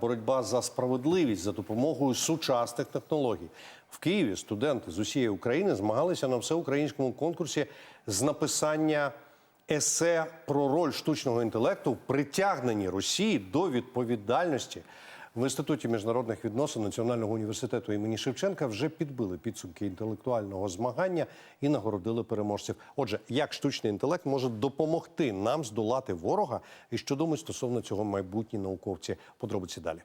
боротьба за справедливість за допомогою сучасних технологій. В Києві студенти з усієї України змагалися на всеукраїнському конкурсі з написання есе про роль штучного інтелекту в притягненні Росії до відповідальності. В інституті міжнародних відносин Національного університету імені Шевченка вже підбили підсумки інтелектуального змагання і нагородили переможців. Отже, як штучний інтелект може допомогти нам здолати ворога, і що думають стосовно цього майбутні науковці? Подробиці далі.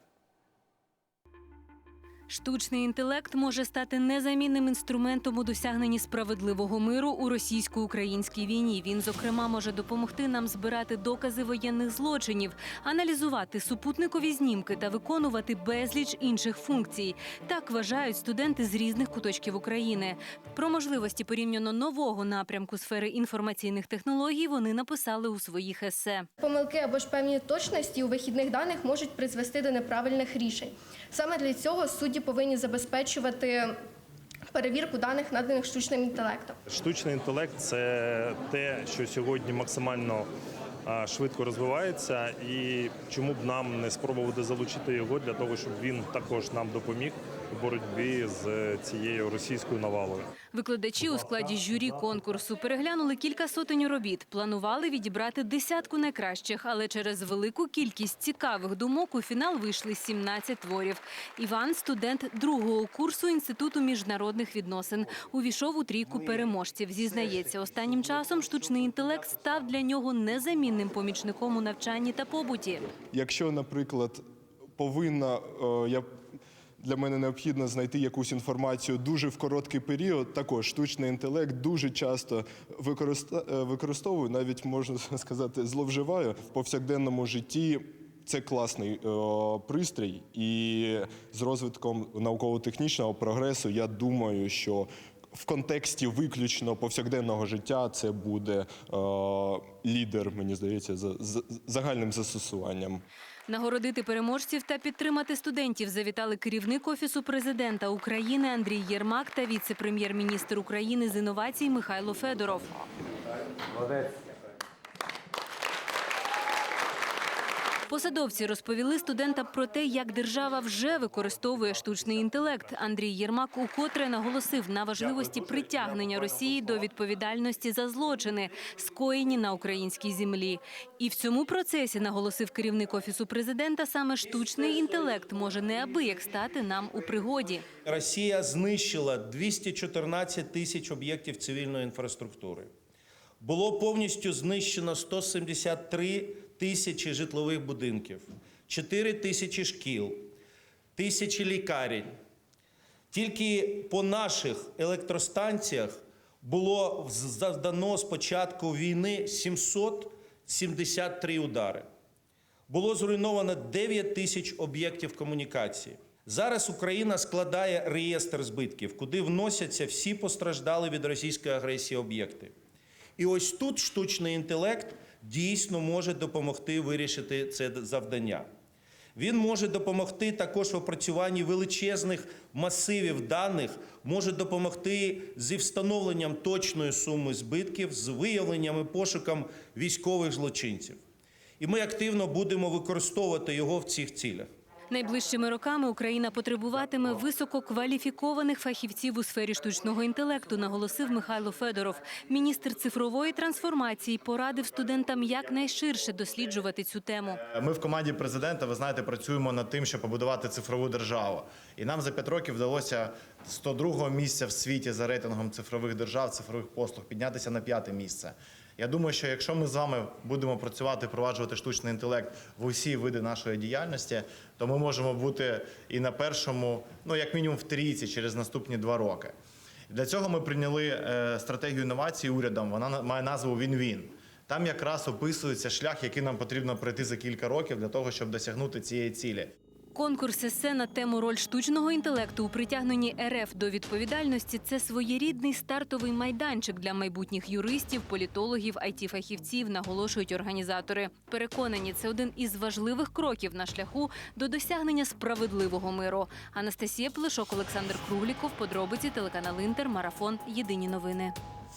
Штучний інтелект може стати незамінним інструментом у досягненні справедливого миру у російсько-українській війні. Він, зокрема, може допомогти нам збирати докази воєнних злочинів, аналізувати супутникові знімки та виконувати безліч інших функцій. Так вважають студенти з різних куточків України. Про можливості порівняно нового напрямку сфери інформаційних технологій вони написали у своїх есе. Помилки або ж певні точності у вихідних даних можуть призвести до неправильних рішень. Саме для цього судді повинні забезпечувати перевірку даних, наданих штучним інтелектом. Штучний інтелект це те, що сьогодні максимально швидко розвивається, і чому б нам не спробувати залучити його для того, щоб він також нам допоміг у боротьбі з цією російською навалою. Викладачі у складі журі конкурсу переглянули кілька сотень робіт. Планували відібрати десятку найкращих, але через велику кількість цікавих думок у фінал вийшли 17 творів. Іван, студент другого курсу інституту міжнародних відносин, увійшов у трійку переможців. Зізнається, останнім часом штучний інтелект став для нього незамінним помічником у навчанні та побуті. Якщо, наприклад, повинна е, я. Для мене необхідно знайти якусь інформацію дуже в короткий період. Також штучний інтелект дуже часто е, використовую, навіть можна сказати, зловживаю в повсякденному житті. Це класний е, пристрій, і з розвитком науково-технічного прогресу я думаю, що в контексті виключно повсякденного життя це буде е, лідер, мені здається, за, за загальним застосуванням. Нагородити переможців та підтримати студентів завітали керівник офісу президента України Андрій Єрмак та віце-прем'єр-міністр України з інновацій Михайло Федоров. Посадовці розповіли студентам про те, як держава вже використовує штучний інтелект. Андрій Єрмак укотре наголосив на важливості притягнення Росії до відповідальності за злочини, скоєні на українській землі. І в цьому процесі наголосив керівник офісу президента, саме штучний інтелект може неабияк стати нам у пригоді. Росія знищила 214 тисяч об'єктів цивільної інфраструктури. Було повністю знищено 173 тисячі житлових будинків, 4 тисячі шкіл, тисячі лікарень. Тільки по наших електростанціях було завдано з початку війни 773 удари. Було зруйновано 9 тисяч об'єктів комунікації. Зараз Україна складає реєстр збитків, куди вносяться всі постраждали від російської агресії об'єкти. І ось тут штучний інтелект дійсно може допомогти вирішити це завдання. Він може допомогти також в опрацюванні величезних масивів даних, може допомогти зі встановленням точної суми збитків, з виявленням і пошуком військових злочинців. І ми активно будемо використовувати його в цих цілях. Найближчими роками Україна потребуватиме висококваліфікованих фахівців у сфері штучного інтелекту, наголосив Михайло Федоров. Міністр цифрової трансформації порадив студентам якнайширше досліджувати цю тему. Ми в команді президента, ви знаєте, працюємо над тим, щоб побудувати цифрову державу. І нам за п'ять років вдалося з 102-го місця в світі за рейтингом цифрових держав, цифрових послуг піднятися на п'яте місце. Я думаю, що якщо ми з вами будемо працювати, впроваджувати штучний інтелект в усі види нашої діяльності, то ми можемо бути і на першому, ну як мінімум в трійці через наступні два роки. Для цього ми прийняли е, стратегію інновацій урядом. Вона має назву Він-Він. Там якраз описується шлях, який нам потрібно пройти за кілька років для того, щоб досягнути цієї цілі. Конкурс есе на тему роль штучного інтелекту у притягненні РФ до відповідальності це своєрідний стартовий майданчик для майбутніх юристів, політологів, IT-фахівців, наголошують організатори. Переконані, це один із важливих кроків на шляху до досягнення справедливого миру. Анастасія Плешок, Олександр Кругліков, подробиці телеканал Інтер, марафон. Єдині новини.